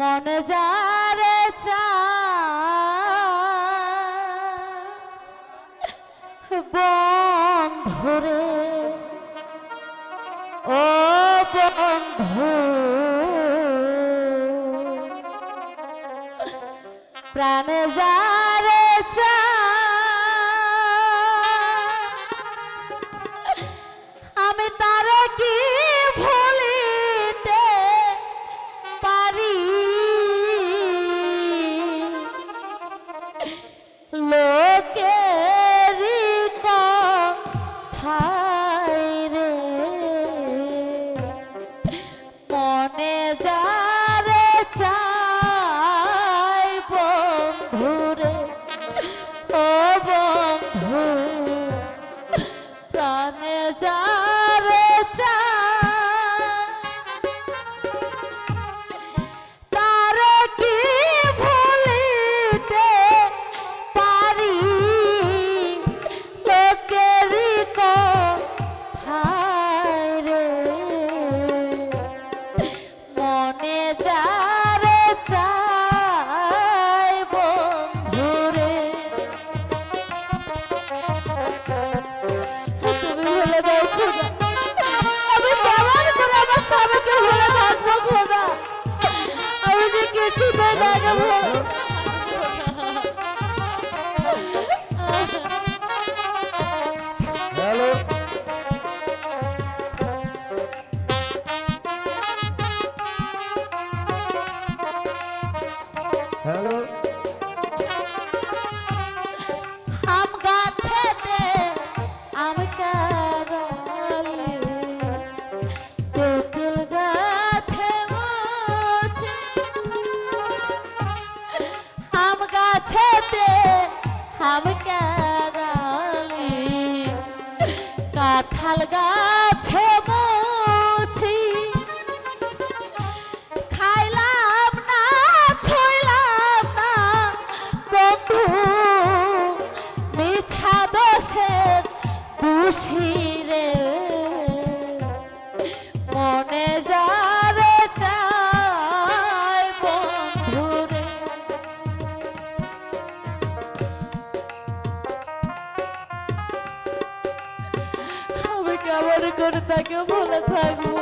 মনে যারে বন্ধুরে ও বন্ধু। প্রাণ যারে চা মনে যারে হ্যালো? আম গাছেতে আম কারালে তেঁতুল গাছে মরছে আম গাছেতে আম কারালে কাঁঠাল গাছ খুশিরে। মনে যারে চাই বন্ধুরে। কেমন করে তাকে বলে থাকব?